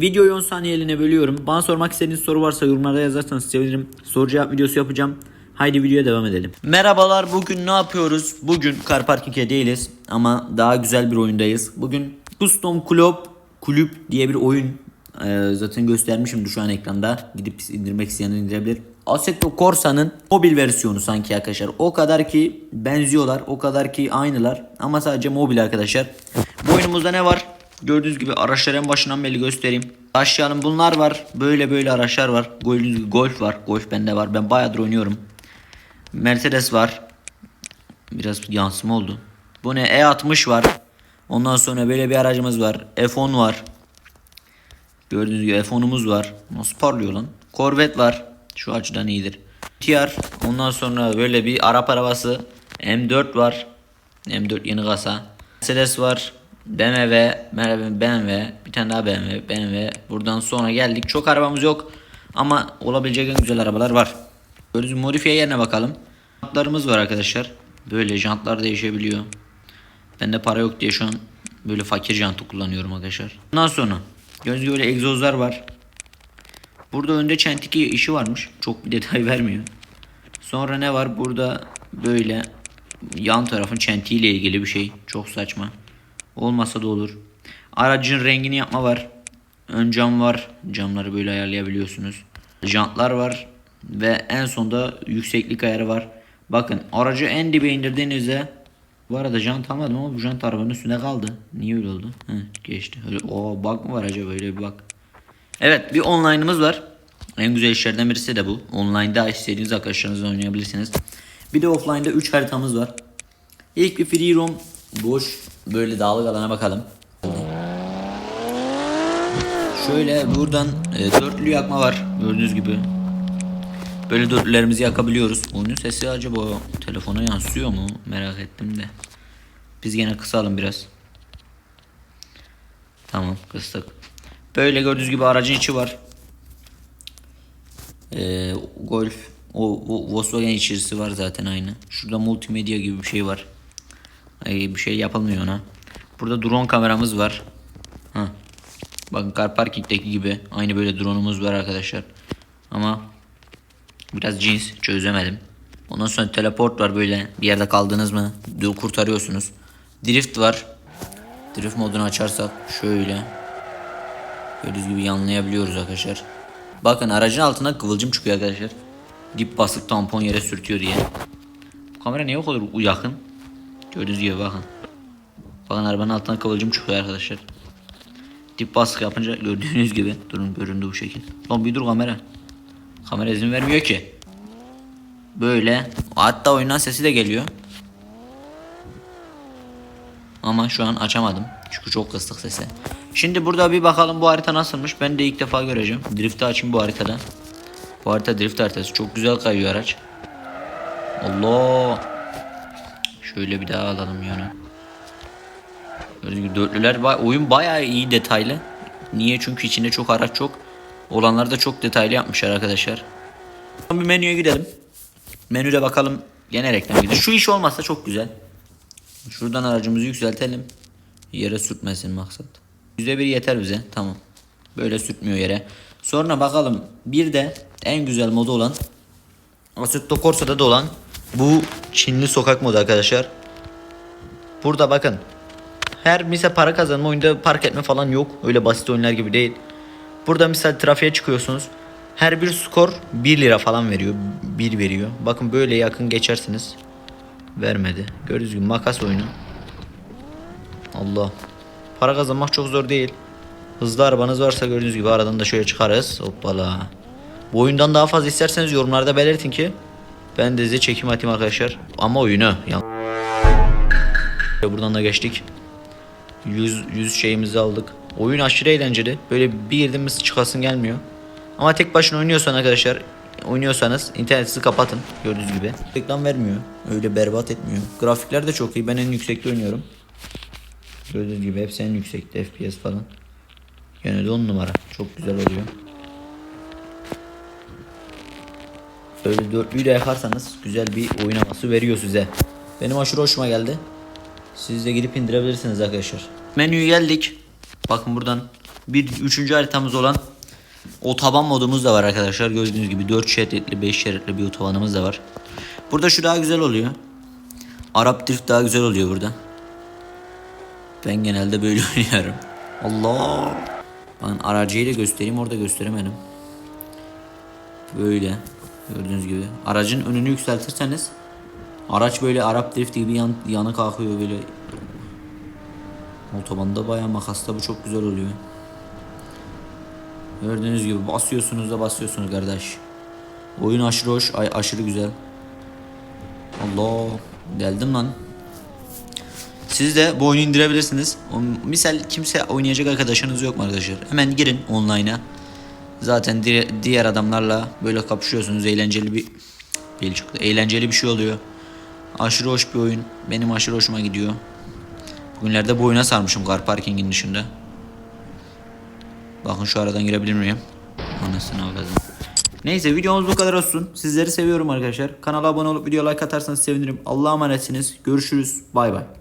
Videoyu 10 saniyeliğine bölüyorum. Bana sormak istediğiniz soru varsa yorumlarda yazarsanız sevinirim. Soru cevap videosu yapacağım. Haydi videoya devam edelim. Merhabalar bugün ne yapıyoruz? Bugün Car Parking'e değiliz ama daha güzel bir oyundayız. Bugün Custom Club Kulüp diye bir oyun ee, zaten göstermişimdir şu an ekranda. Gidip indirmek isteyen indirebilir. Assetto Corsa'nın mobil versiyonu sanki arkadaşlar. O kadar ki benziyorlar. O kadar ki aynılar. Ama sadece mobil arkadaşlar. Bu oyunumuzda ne var? Gördüğünüz gibi araçları en başından belli göstereyim. Başlayalım. Bunlar var. Böyle böyle araçlar var. Gördüğünüz gibi Golf var. Golf bende var. Ben bayağıdır oynuyorum. Mercedes var. Biraz yansıma oldu. Bu ne? E60 var. Ondan sonra böyle bir aracımız var. F10 var. Gördüğünüz gibi F10'umuz var. Nasıl parlıyor lan? Corvette var. Şu açıdan iyidir. TR. Ondan sonra böyle bir Arap arabası. M4 var. M4 yeni kasa. Mercedes var. BMW. Merhaba BMW. Bir tane daha BMW. BMW. Buradan sonra geldik. Çok arabamız yok. Ama olabilecek en güzel arabalar var. Gibi modifiye yerine bakalım. Jantlarımız var arkadaşlar. Böyle jantlar değişebiliyor. Bende para yok diye şu an böyle fakir jantı kullanıyorum arkadaşlar. Ondan sonra gibi böyle egzozlar var. Burada önde çentiki işi varmış. Çok bir detay vermiyor. Sonra ne var? Burada böyle yan tarafın çentiğiyle ilgili bir şey. Çok saçma. Olmasa da olur. Aracın rengini yapma var. Ön cam var. Camları böyle ayarlayabiliyorsunuz. Jantlar var. Ve en sonda yükseklik ayarı var. Bakın aracı en dibe indirdiğinizde bu arada jant almadım ama bu jant arabanın üstünde kaldı. Niye öyle oldu? Heh, geçti. Öyle, o bak mı var acaba böyle bir bak. Evet bir online'ımız var. En güzel işlerden birisi de bu. Online'da istediğiniz arkadaşlarınızla oynayabilirsiniz. Bir de offline'da 3 haritamız var. İlk bir free roam boş böyle dağlık alana bakalım. Şöyle buradan e, dörtlü yakma var gördüğünüz gibi. Böyle dörtlülerimizi yakabiliyoruz. Oyunun sesi acaba telefona yansıyor mu? Merak ettim de. Biz gene kısalım biraz. Tamam kıstık. Böyle gördüğünüz gibi aracın içi var. Ee, Golf o, o Volkswagen içerisi var zaten aynı. Şurada multimedya gibi bir şey var. Ay, bir şey yapılmıyor ona. Burada drone kameramız var. Ha. Bakın car parking'deki gibi aynı böyle drone'umuz var arkadaşlar. Ama biraz cins çözemedim. Ondan sonra teleport var böyle bir yerde kaldınız mı kurtarıyorsunuz. Drift var. Drift modunu açarsak şöyle Gördüğünüz gibi yanlayabiliyoruz arkadaşlar. Bakın aracın altına kıvılcım çıkıyor arkadaşlar. Dip basık tampon yere sürtüyor diye. Bu kamera niye o kadar yakın? Gördüğünüz gibi bakın. Bakın arabanın altına kıvılcım çıkıyor arkadaşlar. Dip basık yapınca gördüğünüz gibi. Durun göründü bu şekil. Lan bir dur kamera. Kamera izin vermiyor ki. Böyle. Hatta oyundan sesi de geliyor. Ama şu an açamadım. Çünkü çok kıstık sesi. Şimdi burada bir bakalım bu harita nasılmış. Ben de ilk defa göreceğim. Drift'i açayım bu haritada. Bu harita drift haritası. Çok güzel kayıyor araç. Allah. Şöyle bir daha alalım yana. Dörtlüler oyun bayağı iyi detaylı. Niye? Çünkü içinde çok araç çok. Olanları da çok detaylı yapmışlar arkadaşlar. Bir menüye gidelim. Menüde bakalım. Gene reklam gidiyor. Şu iş olmazsa çok güzel. Şuradan aracımızı yükseltelim. Yere sürtmesin maksat. %1 yeter bize. Tamam. Böyle sürtmüyor yere. Sonra bakalım bir de en güzel modu olan Assetto Corsa'da da olan bu Çinli sokak modu arkadaşlar. Burada bakın. Her misal para kazanma oyunda park etme falan yok. Öyle basit oyunlar gibi değil. Burada misal trafiğe çıkıyorsunuz. Her bir skor 1 lira falan veriyor. 1 veriyor. Bakın böyle yakın geçersiniz. Vermedi. Gördüğünüz gibi makas oyunu. Allah. Para kazanmak çok zor değil. Hızlı arabanız varsa gördüğünüz gibi aradan da şöyle çıkarız. Hoppala. Bu oyundan daha fazla isterseniz yorumlarda belirtin ki ben de size çekim atayım arkadaşlar. Ama oyunu. Yan- Buradan da geçtik. 100, 100 şeyimizi aldık. Oyun aşırı eğlenceli. Böyle bir girdiğimiz çıkasın gelmiyor. Ama tek başına oynuyorsan arkadaşlar oynuyorsanız internetinizi kapatın gördüğünüz gibi. Reklam vermiyor. Öyle berbat etmiyor. Grafikler de çok iyi. Ben en yüksekte oynuyorum. Gördüğünüz gibi hepsi en yüksekte FPS falan. Yine de 10 numara. Çok güzel oluyor. Böyle dörtlüyü de yakarsanız güzel bir oyun havası veriyor size. Benim aşırı hoşuma geldi. Siz de gidip indirebilirsiniz arkadaşlar. Menüye geldik. Bakın buradan bir üçüncü haritamız olan otoban modumuz da var arkadaşlar. Gördüğünüz gibi 4 şeritli 5 şeritli bir otobanımız da var. Burada şu daha güzel oluyor. Arap drift daha güzel oluyor burada. Ben genelde böyle oynuyorum. Allah. Ben aracıyı da göstereyim orada gösteremedim. Böyle gördüğünüz gibi. Aracın önünü yükseltirseniz araç böyle Arap drift gibi yan, yana kalkıyor böyle. Otobanda bayağı makasla bu çok güzel oluyor. Gördüğünüz gibi basıyorsunuz da basıyorsunuz kardeş. Oyun aşırı hoş, ay- aşırı güzel. Allah, geldim lan. Siz de bu oyunu indirebilirsiniz. Misal kimse oynayacak arkadaşınız yok mu arkadaşlar? Hemen girin online'a. Zaten di- diğer adamlarla böyle kapışıyorsunuz. Eğlenceli bir değil çıktı. Eğlenceli bir şey oluyor. Aşırı hoş bir oyun. Benim aşırı hoşuma gidiyor. Bugünlerde bu oyuna sarmışım car parkingin dışında. Bakın şu aradan girebilir miyim? Anasını avradım. Neyse videomuz bu kadar olsun. Sizleri seviyorum arkadaşlar. Kanala abone olup video like atarsanız sevinirim. Allah'a emanetsiniz. Görüşürüz. Bay bay.